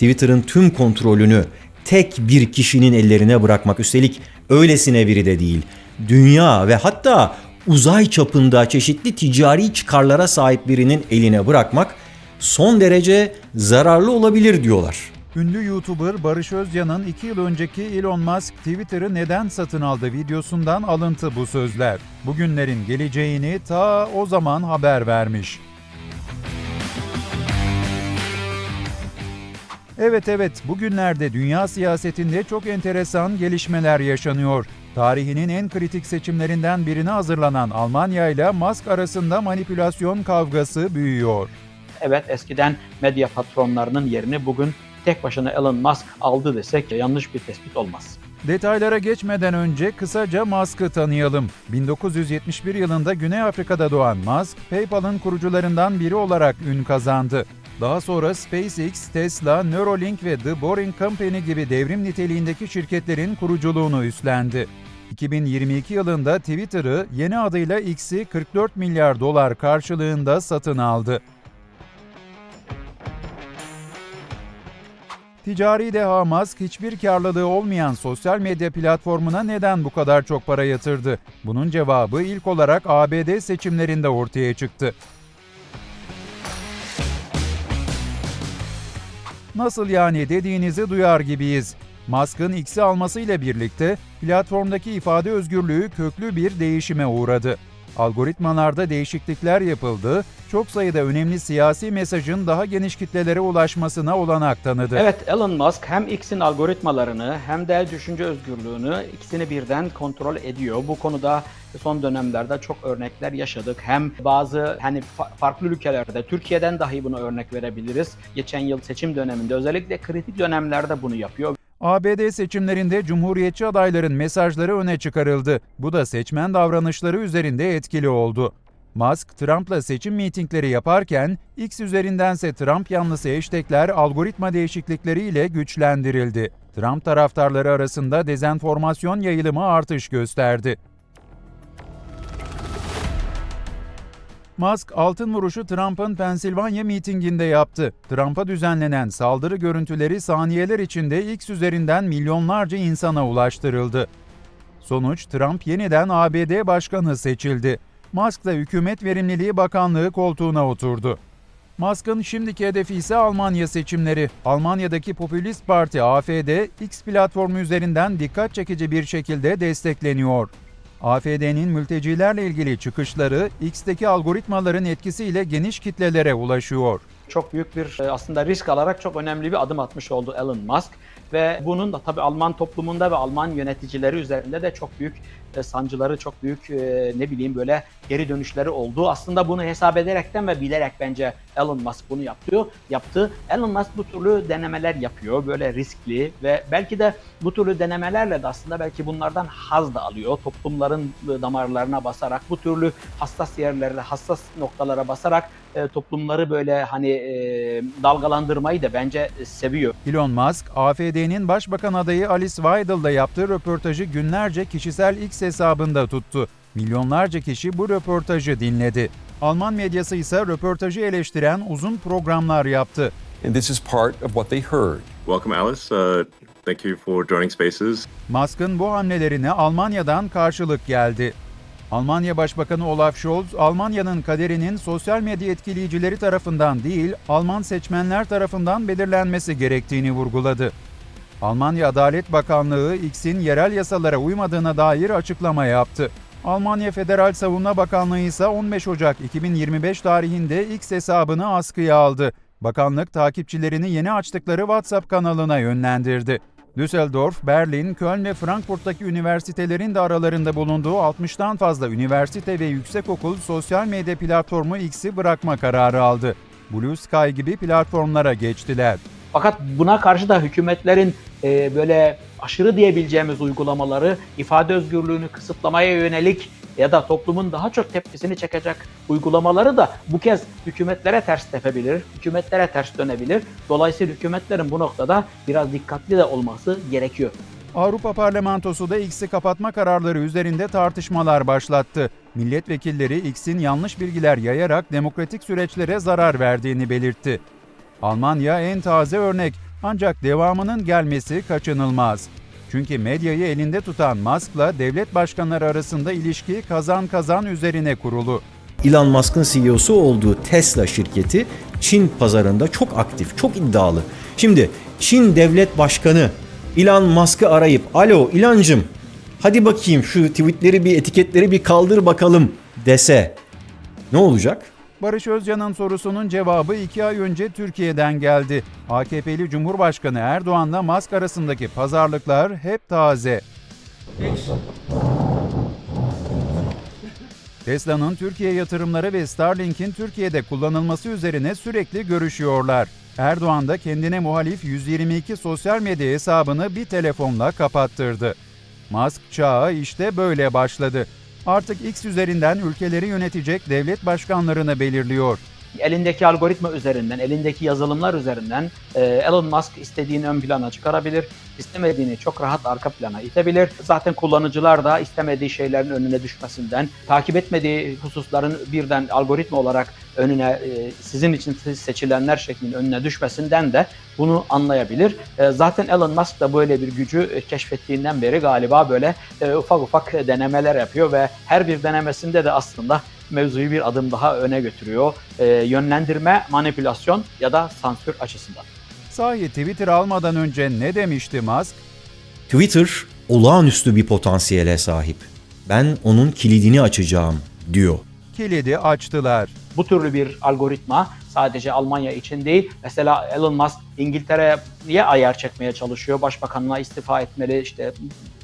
Twitter'ın tüm kontrolünü tek bir kişinin ellerine bırakmak üstelik öylesine biri de değil. Dünya ve hatta uzay çapında çeşitli ticari çıkarlara sahip birinin eline bırakmak son derece zararlı olabilir diyorlar. Ünlü YouTuber Barış Özcan'ın 2 yıl önceki Elon Musk Twitter'ı neden satın aldı videosundan alıntı bu sözler. Bugünlerin geleceğini ta o zaman haber vermiş. Evet evet bugünlerde dünya siyasetinde çok enteresan gelişmeler yaşanıyor. Tarihinin en kritik seçimlerinden birine hazırlanan Almanya ile Musk arasında manipülasyon kavgası büyüyor. Evet eskiden medya patronlarının yerini bugün tek başına Elon Musk aldı desek yanlış bir tespit olmaz. Detaylara geçmeden önce kısaca Musk'ı tanıyalım. 1971 yılında Güney Afrika'da doğan Musk, PayPal'ın kurucularından biri olarak ün kazandı. Daha sonra SpaceX, Tesla, Neuralink ve The Boring Company gibi devrim niteliğindeki şirketlerin kuruculuğunu üstlendi. 2022 yılında Twitter'ı yeni adıyla X'i 44 milyar dolar karşılığında satın aldı. Ticari deha Musk hiçbir karlılığı olmayan sosyal medya platformuna neden bu kadar çok para yatırdı? Bunun cevabı ilk olarak ABD seçimlerinde ortaya çıktı. Nasıl yani dediğinizi duyar gibiyiz. Musk'ın X'i almasıyla birlikte platformdaki ifade özgürlüğü köklü bir değişime uğradı. Algoritmalarda değişiklikler yapıldı, çok sayıda önemli siyasi mesajın daha geniş kitlelere ulaşmasına olanak tanıdı. Evet Elon Musk hem X'in algoritmalarını hem de düşünce özgürlüğünü ikisini birden kontrol ediyor. Bu konuda son dönemlerde çok örnekler yaşadık. Hem bazı hani fa- farklı ülkelerde Türkiye'den dahi bunu örnek verebiliriz. Geçen yıl seçim döneminde özellikle kritik dönemlerde bunu yapıyor. ABD seçimlerinde Cumhuriyetçi adayların mesajları öne çıkarıldı. Bu da seçmen davranışları üzerinde etkili oldu. Musk, Trump'la seçim mitingleri yaparken X üzerindense Trump yanlısı hashtagler algoritma değişiklikleriyle güçlendirildi. Trump taraftarları arasında dezenformasyon yayılımı artış gösterdi. Musk altın vuruşu Trump'ın Pensilvanya mitinginde yaptı. Trump'a düzenlenen saldırı görüntüleri saniyeler içinde X üzerinden milyonlarca insana ulaştırıldı. Sonuç Trump yeniden ABD başkanı seçildi. Musk da Hükümet Verimliliği Bakanlığı koltuğuna oturdu. Musk'ın şimdiki hedefi ise Almanya seçimleri. Almanya'daki Popülist Parti AFD, X platformu üzerinden dikkat çekici bir şekilde destekleniyor. AFD'nin mültecilerle ilgili çıkışları X'teki algoritmaların etkisiyle geniş kitlelere ulaşıyor. Çok büyük bir e, aslında risk alarak çok önemli bir adım atmış oldu Elon Musk ve bunun da tabii Alman toplumunda ve Alman yöneticileri üzerinde de çok büyük e, sancıları, çok büyük e, ne bileyim böyle geri dönüşleri oldu. Aslında bunu hesap ederekten ve bilerek bence Elon Musk bunu yapıyor, yaptı. Elon Musk bu türlü denemeler yapıyor böyle riskli ve belki de bu türlü denemelerle de aslında belki bunlardan haz da alıyor. Toplumların damarlarına basarak bu türlü hassas yerlerde, hassas noktalara basarak e, toplumları böyle hani e, dalgalandırmayı da bence seviyor. Elon Musk, AFD'nin başbakan adayı Alice Weidel'la yaptığı röportajı günlerce kişisel X hesabında tuttu. Milyonlarca kişi bu röportajı dinledi. Alman medyası ise röportajı eleştiren uzun programlar yaptı. And this is part of what they heard. Welcome, Alice. Uh, thank you for joining Spaces. Musk'ın bu hamlelerine Almanya'dan karşılık geldi. Almanya Başbakanı Olaf Scholz, Almanya'nın kaderinin sosyal medya etkileyicileri tarafından değil, Alman seçmenler tarafından belirlenmesi gerektiğini vurguladı. Almanya Adalet Bakanlığı X'in yerel yasalara uymadığına dair açıklama yaptı. Almanya Federal Savunma Bakanlığı ise 15 Ocak 2025 tarihinde X hesabını askıya aldı. Bakanlık takipçilerini yeni açtıkları WhatsApp kanalına yönlendirdi. Düsseldorf, Berlin, Köln ve Frankfurt'taki üniversitelerin de aralarında bulunduğu 60'tan fazla üniversite ve yüksekokul sosyal medya platformu X'i bırakma kararı aldı. Blue Sky gibi platformlara geçtiler. Fakat buna karşı da hükümetlerin e, böyle aşırı diyebileceğimiz uygulamaları ifade özgürlüğünü kısıtlamaya yönelik ya da toplumun daha çok tepkisini çekecek uygulamaları da bu kez hükümetlere ters tepebilir, hükümetlere ters dönebilir. Dolayısıyla hükümetlerin bu noktada biraz dikkatli de olması gerekiyor. Avrupa Parlamentosu da X'i kapatma kararları üzerinde tartışmalar başlattı. Milletvekilleri X'in yanlış bilgiler yayarak demokratik süreçlere zarar verdiğini belirtti. Almanya en taze örnek. Ancak devamının gelmesi kaçınılmaz. Çünkü medyayı elinde tutan Musk'la devlet başkanları arasında ilişki kazan kazan üzerine kurulu. Elon Musk'ın CEO'su olduğu Tesla şirketi Çin pazarında çok aktif, çok iddialı. Şimdi Çin devlet başkanı Elon Musk'ı arayıp "Alo İlancım, hadi bakayım şu tweetleri bir etiketleri bir kaldır bakalım." dese ne olacak? Barış Özcan'ın sorusunun cevabı iki ay önce Türkiye'den geldi. AKP'li Cumhurbaşkanı Erdoğan'la Musk arasındaki pazarlıklar hep taze. Tesla'nın Türkiye yatırımları ve Starlink'in Türkiye'de kullanılması üzerine sürekli görüşüyorlar. Erdoğan da kendine muhalif 122 sosyal medya hesabını bir telefonla kapattırdı. Musk çağı işte böyle başladı. Artık X üzerinden ülkeleri yönetecek devlet başkanlarını belirliyor. Elindeki algoritma üzerinden, elindeki yazılımlar üzerinden e, Elon Musk istediğini ön plana çıkarabilir, istemediğini çok rahat arka plana itebilir. Zaten kullanıcılar da istemediği şeylerin önüne düşmesinden, takip etmediği hususların birden algoritma olarak önüne e, sizin için seçilenler şeklinde önüne düşmesinden de bunu anlayabilir. E, zaten Elon Musk da böyle bir gücü e, keşfettiğinden beri galiba böyle ufak ufak denemeler yapıyor ve her bir denemesinde de aslında mevzuyu bir adım daha öne götürüyor. E, yönlendirme, manipülasyon ya da sansür açısından. Sahi Twitter almadan önce ne demişti Musk? Twitter olağanüstü bir potansiyele sahip. Ben onun kilidini açacağım diyor. Kilidi açtılar. Bu türlü bir algoritma sadece Almanya için değil. Mesela Elon Musk İngiltere'ye ayar çekmeye çalışıyor. Başbakanına istifa etmeli işte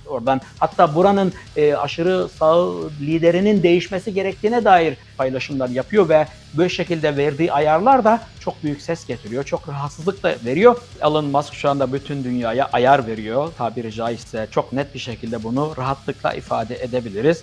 oradan. Hatta buranın e, aşırı sağ liderinin değişmesi gerektiğine dair paylaşımlar yapıyor ve böyle şekilde verdiği ayarlar da çok büyük ses getiriyor. Çok rahatsızlık da veriyor. Elon Musk şu anda bütün dünyaya ayar veriyor tabiri caizse. Çok net bir şekilde bunu rahatlıkla ifade edebiliriz.